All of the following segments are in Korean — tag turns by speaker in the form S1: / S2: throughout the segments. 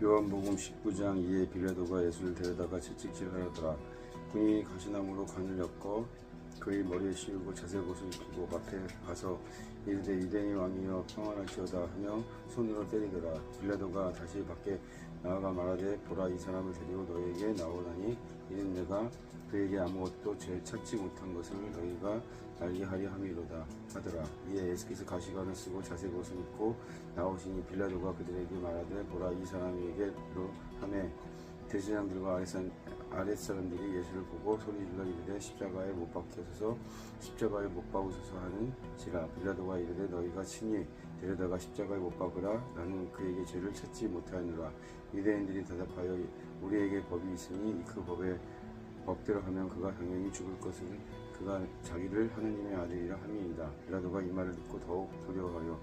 S1: 요한복음 19장 2에 빌라도가 예수를 데려다가 채찍질하더라. 군이 가시나무로 관을 엮어 그의 머리에 씌우고 자색 옷을 입히고 앞에 가서 이르되 유대인 왕이여 평안할지어다 하며 손으로 때리더라. 빌라도가 다시 밖에 나아가 말하되 보라 이 사람을 데리고 너에게 나오나니 이는 내가 그에게 아무것도 죄 찾지 못한 것을 너희가 알게 하려 함이로다 하더라. 이에 예수께서 가시관을 쓰고 자색 옷을 입고 나오시니 빌라도가 그들에게 말하되 보라 이 사람에게로 하매. 대제장들과 아랫사람, 아랫사람들이 예수를 보고 소리질러 이르되 십자가에 못 박혀서 십자가에 못 박으소서 하는 지라. 빌라도가 이르되 너희가 친히 데려다가 십자가에 못 박으라. 나는 그에게 죄를 찾지 못하느라. 유대인들이 대답하여 우리에게 법이 있으니 그 법에 법대로 하면 그가 당연히 죽을 것을 그가 자기를 하느님의 아들이라 함이이다. 빌라도가 이 말을 듣고 더욱 두려워하여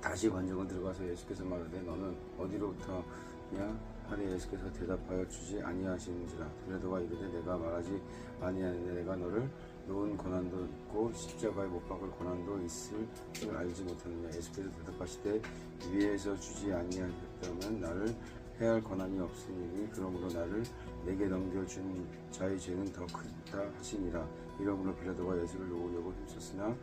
S1: 다시 관중은 들어가서 예수께서 말하되 너는 어디로부터냐? 하되 예수께서 대답하여 주지 아니하시는지라. 빌라도가 이르되 내가 말하지 아니하는데 내가 너를 놓은 권한도 있고 십자가에 못 박을 권한도 있을 줄 알지 못하느냐. 예수께서 대답하시되 위에서 주지 아니하셨다면 나를 해할 권한이 없으니 그러므로 나를 내게 넘겨준 자의 죄는 더 크다 하시니라 이러므로 빌라도가 예수를 놓으려고 힘썼으나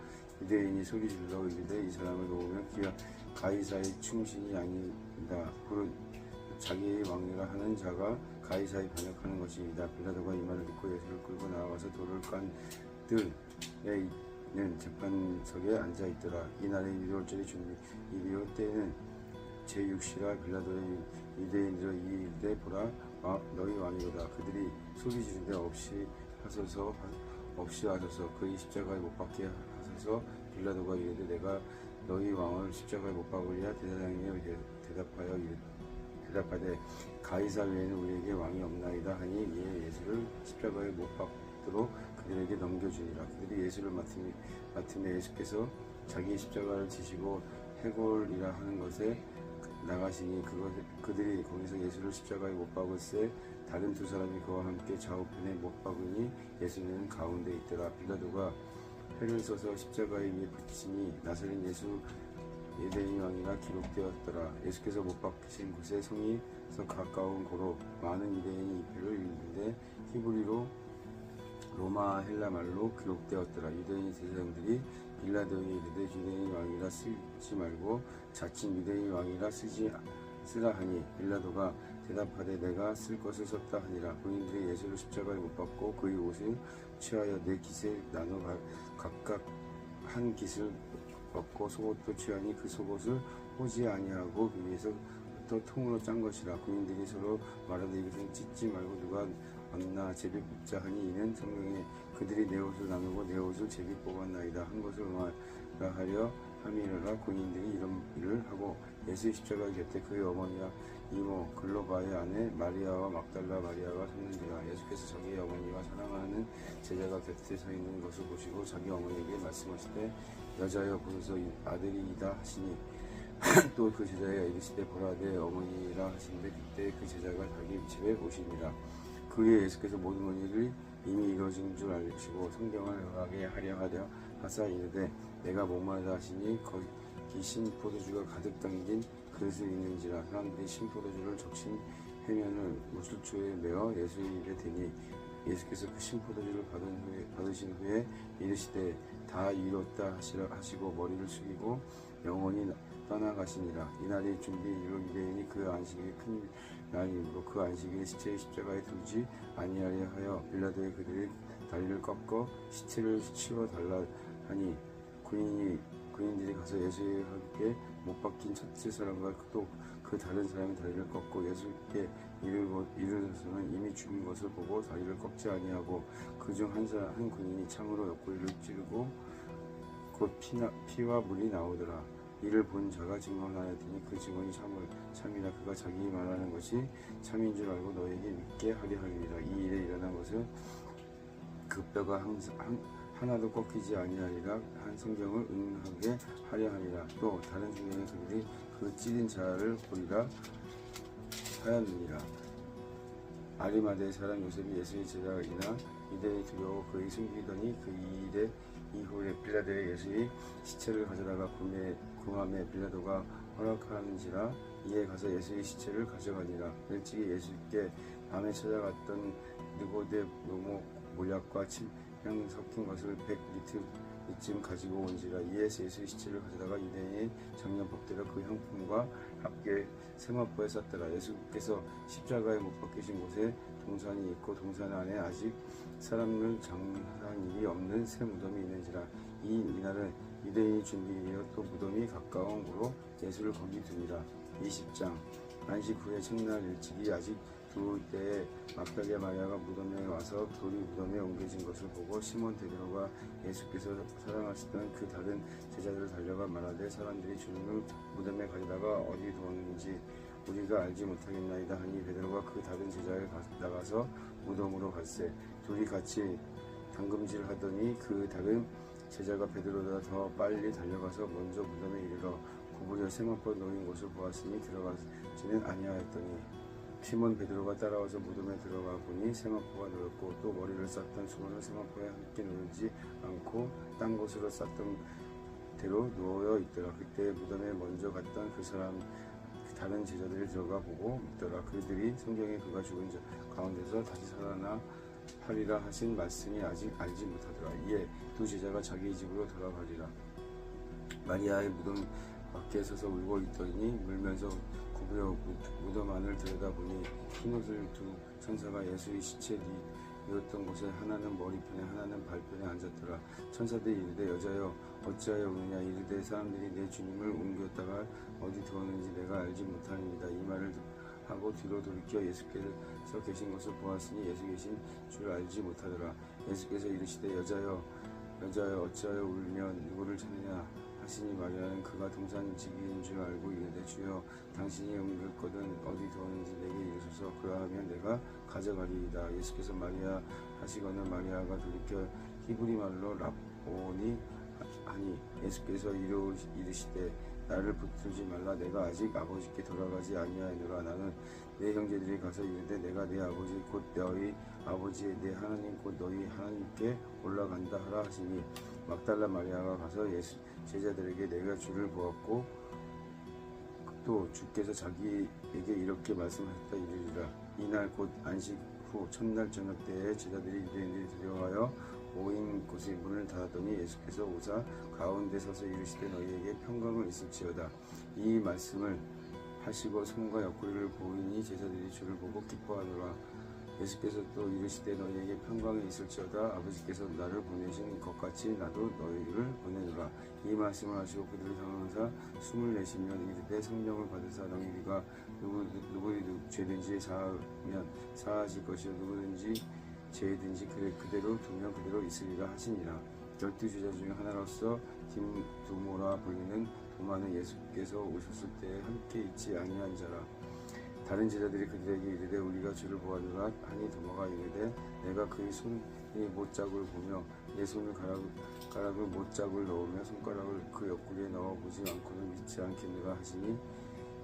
S1: 유대인이 소리질러 이르되 이 사람을 놓으면 기아 가이사의 충신이 아니다 그 자기의 왕이라 하는 자가 가이사에 반역하는 것입니다. 빌라도가 이 말을 듣고 예수를 끌고 나와서 돌을 깐 들에 있는 재판석에 앉아 있더라. 이날의 유월절이 준비 이리오 때는 제6시라 빌라도의 유대인들로 이 일대 보라 와- 너희 왕이로다. 그들이 소리 지르되 없이 하소서 하- 없이 하소서. 그의 십자가에 못 박게 하소서. 빌라도가 이르되 내가 너희 왕을 십자가에 못 박으리야 대장이 대답하여 이르 대답하되 가이사 외에는 우리에게 왕이 없나이다 하니 이에 예수를 십자가에 못 박도록 그들에게 넘겨주니라. 그들이 예수를 맡으니, 맡으며 예수께서 자기 십자가를 지시고 해골이라 하는 것에 나가시니 그것 그들이 거기서 예수를 십자가에 못 박을세 다른 두 사람이 그와 함께 좌우편에 못 박으니 예수는 가운데 있더라 빌라도가 해를 써서 십자가에 위에 붙이니 나사렛 예수 예대인 왕이라 기록되었더라. 예수께서 못 박히신 곳에 성이서 가까운 고로 많은 유대인이 이 표를 읽는데 히브리로 로마 헬라 말로 기록되었더라. 유대인 제사장들이 빌라도에게 이르되 유대인 왕이라 쓰지 말고 자칭 유대인 왕이라 쓰지 쓰라 하니 빌라도가 대답하되 내가 쓸 것을 썼다 하니라. 군인들이 예수를 십자가에 못 박고 그의 옷을 취하여 네 깃에 나눠 가- 각각 한 깃을 벗고 속옷도 취하니 그 속옷을 호지 아니하고 그 위에서 또 통으로 짠 것이라 군인들이 서로 말하되 이것은 찢지 말고 누가 얻나 제비 뽑자 하니 이는 성경에 그들이 내 옷을 나누고 내 옷을 제비 뽑았나이다. 한 것을 응하라 하려 함이라 군인들이 이런 일을 하고 예수의 십자가 곁에 그의 어머니와 이모 글로바의 아내 마리아와 막달라 마리아가 섰는지라. 예수께서 자기의 어머니와 사랑하는 제자가 곁에 서 있는 것을 보시고 자기 어머니에게 말씀하시되 여자여 보소서 이 아들이이다 하시니 또 그 제자가 이르시되 보라 내 어머니라 하시는데 그때 그 제자가 자기 집에 오시니라 그에 예수께서 모든 일이 이미 이루어진 줄 알시고 성경을 응하게 하려 하려 하사 이르되 내가 목마르다 하시니 거기 신 포도주가 가득 담긴 그릇을 있는지라. 사람들이 신 포도주를 적신 해면을 무술초에 메어 예수의 입에 대니 예수께서 그 신포도주를 받은 후에, 받으신 후에 이르시되 다 이뤘다 하시고 머리를 숙이고 영원히 떠나가시니라. 이날이 준비 이로 유대인이 그 안식이 큰 날이므로 그 안식일에 시체의 십자가에 두지 아니하려 하여 빌라도의 그들의 다리를 꺾어 시체를 치워 달라 하니 군인이 군인들이 가서 함께 못 박힌 첫째 사람과 또 그 다른 사람의 다리를 꺾고 예수께 이르러서는 이미 죽은 것을 보고 다리를 꺾지 아니하고 그중한한 군인이 창으로 옆구리를 찌르고 곧 피나, 피와 물이 나오더라. 이를 본 자가 증언하였더니 그 증언이 참을 참이라 그가 자기 말하는 것이 참인 줄 알고 너에게 믿게 하려 하리라. 이 일에 일어난 것은 그 뼈가 항상 한, 하나도 꺾이지 아니하리라 한 성경을 응하게 하려 하리라. 또 다른 성경에 그들이 그 찌린 자를 보리라 하였느니라. 아리마대 사람 요셉이 예수의 제자이나 이들이 두려워 그의 숨기더니 그 일에 이후에 빌라도의 예수의 시체를 가져다가 구매, 구함에 빌라도가 허락하는지라 이에 가서 예수의 시체를 가져가니라. 일찍이 예수께 밤에 찾아갔던 느고데 노모 몰약과 침향 섞인 것을 백 리트 이쯤 가지고 온지라 이에 예수의 시체를 가져다가 유대인의 정령법대로 그 형품과 함께 세마포에 쌌더라 예수께서 십자가에 못 박히신 곳에 동산이 있고 동산 안에 아직 사람을 일이 없는 새 무덤이 있는지라 이 이날은 유대인이 준비하여 또 무덤이 가까운 곳으로 예수를 거기 두니라. 20장. 안식 후에 첫날 일찍이 아직 두 때에 막달리 마리아가 무덤에 와서 돌이 무덤에 옮겨진 것을 보고 시몬 베드로가 예수께서 사랑하시던 그 다른 제자들을 달려가 말하되 사람들이 주님을 무덤에 가져다가 어디 두었는지 우리가 알지 못하겠나이다 하니 베드로가 그 다른 제자를 가- 나가서 무덤으로 갔세. 둘이 같이 당금질을 하더니 그 다른 제자가 베드로보다 더 빨리 달려가서 먼저 무덤에 이르러 구부려 세마포 놓인 곳을 보았으니 들어가지는 아니하였더니 시몬 베드로가 따라와서 무덤에 들어가 보니 세마포가 놓였고 또 머리를 쌌던 수건을 세마포에 함께 놓지 않고 딴 곳으로 쌌던 대로 누워 있더라. 그때 무덤에 먼저 갔던 그 사람 그 다른 제자들이 들어가 보고 묻더라. 그들이 성경에 그가 죽은 자 가운데서 다시 살아나 하리라 하신 말씀이 아직 알지 못하더라. 이에 두 제자가 자기 집으로 돌아가리라. 마리아의 무덤 밖에 서서 울고 있더니 물면서 무- 무덤 안을 들여다보니 흰옷을 두 천사가 예수의 시체 누웠던 곳에 하나는 머리편에 하나는 발편에 앉았더라. 천사들이 이르되 여자여 어찌하여 우느냐? 이르되 사람들이 내 주님을 옮겼다가 어디 두었는지 내가 알지 못하니이다. 이 말을 하고 뒤로 돌이켜 예수께서 계신 것을 보았으니 예수 계신 줄 알지 못하더라. 예수께서 이르시되 여자여 여자여 어찌하여 울며 누구를 찾느냐 하시니 마리아는 그가 동산 지기인 줄 알고 이르되 주여 당신이 것은 어디 두었는지 내게 이르소서. 그러하면 내가 가져가리이다. 예수께서 마리아 하시거늘 마리아가 돌이켜 히브리 말로 랍오니 하니 예수께서 이르- 이르시되 나를 붙들지 말라. 내가 아직 아버지께 돌아가지 아니하노라. 나는 내 형제들이 가서 이르되 내가 내 아버지 곧 너희 아버지의 내 하나님 곧 너희 하나님께 올라간다 하라 하시니 막달라 마리아가 가서 예수 제자들에게 내가 주를 보았고 또 주께서 자기에게 이렇게 말씀하셨다 이르리라. 이날 곧 안식 후 첫날 저녁 때에 제자들이 유대인들이 두려워하여 모인 곳에 문을 닫았더니 예수께서 오사 가운데 서서 이르시되 너희에게 평강을 있을지어다. 이 말씀을 하시고 손과 옆구리를 보이니 제자들이 주를 보고 기뻐하노라. 예수께서 또 이르시되 너희에게 평강이 있을지어다. 아버지께서 나를 보내신 것 같이 나도 너희를 보내노라. 이 말씀을 하시고 그들을 향하사 숨을 내쉬며 이르되 성령을 받으사 너희가 누구 누구의 누- 죄든지 사하면 사하실 것이요. 누구든지 죄든지 그대, 그대로 두면 그대로 있으리라 하시니라 열두 제자 중에 하나로서 딤두모라 불리는 도마는 예수께서 오셨을 때에 함께 있지 아니한 자라. 다른 제자들이 그들에게 이르되 우리가 주를 보아노라 하니 도마가 이르되 내가 그의 손의 못자국을 보며 내 손을 가락, 가락 을 못자국을 넣으며 손가락을 그 옆구리에 넣어 보지 않고는 믿지 않겠노라 하시니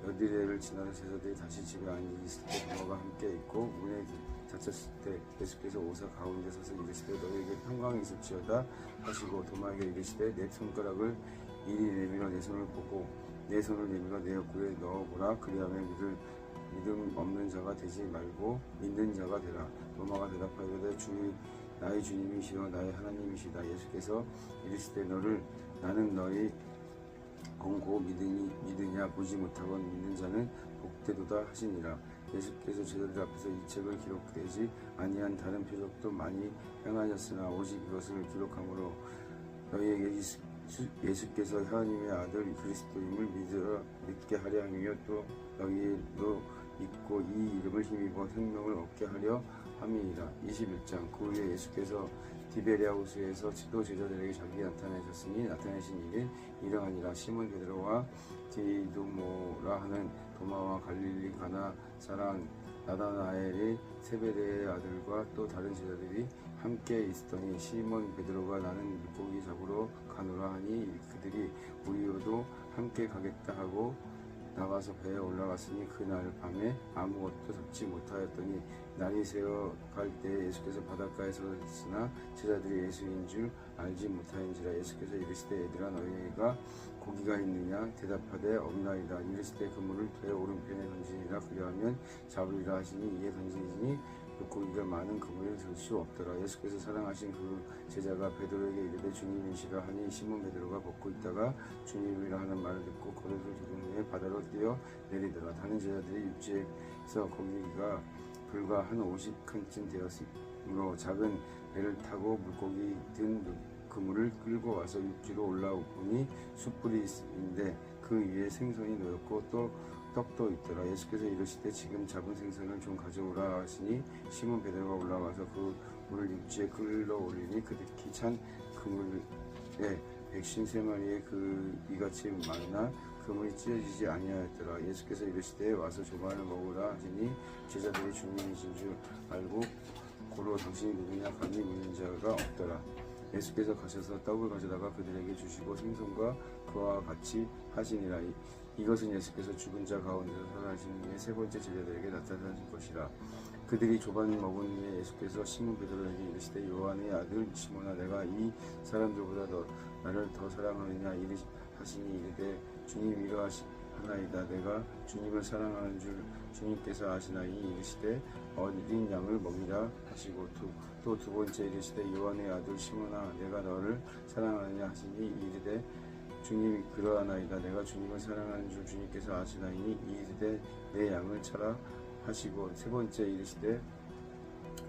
S1: 여디레를 지나서 제자들이 다시 집에 앉아 있을 때 도마가 함께 있고 문에 닫혔을 때 예수께서 오사 가운데 서서 이르시되 너희에게 평강이 있을지어다 하시고 도마에게 이르시되 내 손가락을 이리 내밀어 내 손을 보고 내 손을 내밀어 내 옆구리에 넣어보라 그리하면 믿을 믿음 없는 자가 되지 말고 믿는 자가 되라. 도마가 대답하되 주 나의 주님이시여 나의 하나님이시다. 예수께서 이르시되 너를 나는 너희 공고 믿으니 믿으냐 보지 못하고 믿는 자는 복되도다 하시니라. 예수께서 제자들 앞에서 이 책을 기록되지 아니한 다른 표적도 많이 행하셨으나 오직 이것을 기록함으로 너희에게 예수께서 하나님의 아들 그리스도임을 믿으라 믿게 하려 함이요 또 너희도 믿고 이 이름을 힘입어 생명을 얻게 하려 함이니라. 21장 그 후에 예수께서 디베리아 호수에서 또 제자들에게 자기 나타내셨으니 나타내신 일이 이러하니라 시몬 베드로와 디두모라 하는 도마와 갈릴리 가나 사랑 나다나엘이 세베대의 아들과 또 다른 제자들이 함께 있었더니 시몬 베드로가 나는 물고기 잡으러 가노라 하니 그들이 우리와도 함께 가겠다 하고 나가서 배에 올라갔으니 그날 밤에 아무것도 잡지 못하였더니 날이 새어 갈 때 예수께서 바닷가에 섰으나 제자들이 예수인 줄 알지 못하인지라 예수께서 이르시되 얘들아 너희가 고기가 있느냐? 대답하되 없나이다. 이르시되 그물을 되 오른편에 던지니라. 그리하면 잡으리라 하시니 이에 던지니 물고기가 많은 그물에 들 수 없더라. 예수께서 사랑하신 그 제자가 베드로에게 이르되 주님이시라 하니 시몬 베드로가 벗고 있다가 주님이라 하는 말을 듣고 고개를 들은 후에 바다로 뛰어 내리더라. 다른 제자들이 육지에서 거기가 불과 한 50칸쯤 되었으므로 작은 배를 타고 물고기 든 그물을 끌고 와서 육지로 올라오니 숯불이인데 그 위에 생선이 놓였고 또 떡도 있더라. 예수께서 이르시되 지금 잡은 생선을 좀 가져오라 하시니 시몬 베드로가 올라와서 그 물을 육지에 끌러 올리니 그득히 찬 그물에 백신 세 마리의 그 이같이 많으나 그물이 찢어지지 아니하였더라. 예수께서 이르시되 와서 조반을 먹으라 하시니 제자들이 주님이신 줄 알고 고로 당신이 누구냐? 감히 묻는 자가 없더라. 예수께서 가셔서 떡을 가져다가 그들에게 주시고 생선과 그와 같이 하시니라 이- 이것은 예수께서 죽은 자 가운데서 살아나신 후에 세 번째 제자들에게 나타나신 것이라. 그들이 조반 먹은 후에 예수께서 시몬 베드로에게 이르시되 요한의 아들 시몬아 내가 이 사람들보다 더 나를 더 사랑하느냐? 이르 하시니 이르되 주님 이러하시 하나이다. 내가 주님을 사랑하는 줄 주님께서 아시나이 이르시되 어린 양을 먹이라 하시고 또두 번째 이르시되 요한의 아들 시몬아 내가 너를 사랑하느냐? 하시니 이르되 주님이 그러하나이다 내가 주님을 사랑하는 줄 주님께서 아시나이니 이르되 내 양을 차라 하시고 세 번째 이르시되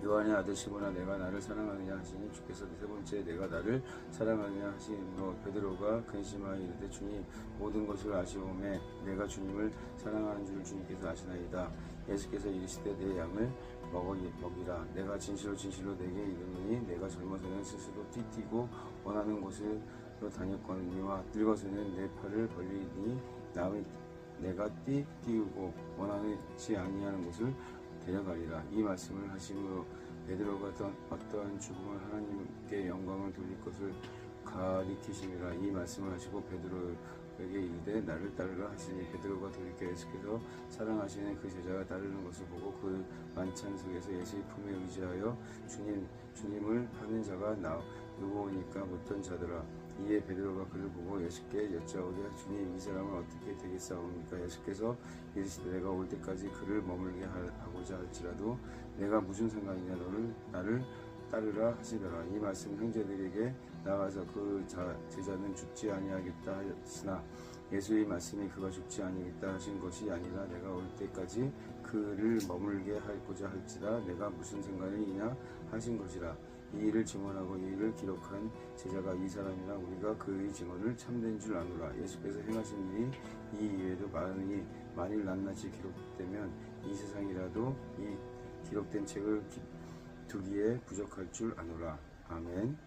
S1: 요한의 아들 시몬아 내가 나를 사랑하느냐 하시니 주께서 세 번째 내가 나를 사랑하느냐 하시므로 베드로가 근심하여 이르되 주님 모든 것을 아시오매 내가 주님을 사랑하는 줄 주님께서 아시나이다. 예수께서 이르시되 내 양을 먹어 먹이라. 내가 진실로 진실로 내게 이르노니 내가 젊어서는 스스로 띠뛰고 원하는 곳 으로 다녔거니와 늙어서는 내 팔을 벌리니 남의 내가 띠 띄우고 원하지 아니하는 곳을 데려가리라. 이 말씀을 하시므로 베드로가 어떤, 어떠한 죽음을 하나님께 영광을 돌릴 것을 가리키시니라. 이 말씀을 하시고 베드로에게 이르되 나를 따르라 하시니 베드로가 돌이켜 예수께서 사랑하시는 그 제자가 따르는 것을 보고 그 만찬 속에서 예수의 품에 의지하여 주님 주님을 파는 자가 나 누구오니까 묻던 자들아 이에 베드로가 그를 보고 예수께 여짜오되 주님 이 사람은 어떻게 되겠사옵니까? 예수께서 이르시되 내가 올 때까지 그를 머물게 하- 하고자 할지라도 내가 무슨 상관이냐? 너를 나를 따르라 하시더라. 이 말씀 형제들에게 나가서 그 자, 제자는 죽지 아니하겠다 하였으나 예수의 말씀이 그가 죽지 아니겠다 하신 것이 아니라 내가 올 때까지 그를 머물게 하고자 할지라 내가 무슨 상관이냐? 하신 것이라 이 일을 증언하고 이 일을 기록한 제자가 이 사람이라 우리가 그의 증언을 참된 줄 아노라. 예수께서 행하신 일이 이 이외에도 많으니 만일 낱낱이 기록되면 이 세상이라도 이 기록된 책을 기- 두기에 부족할 줄 아노라. 아멘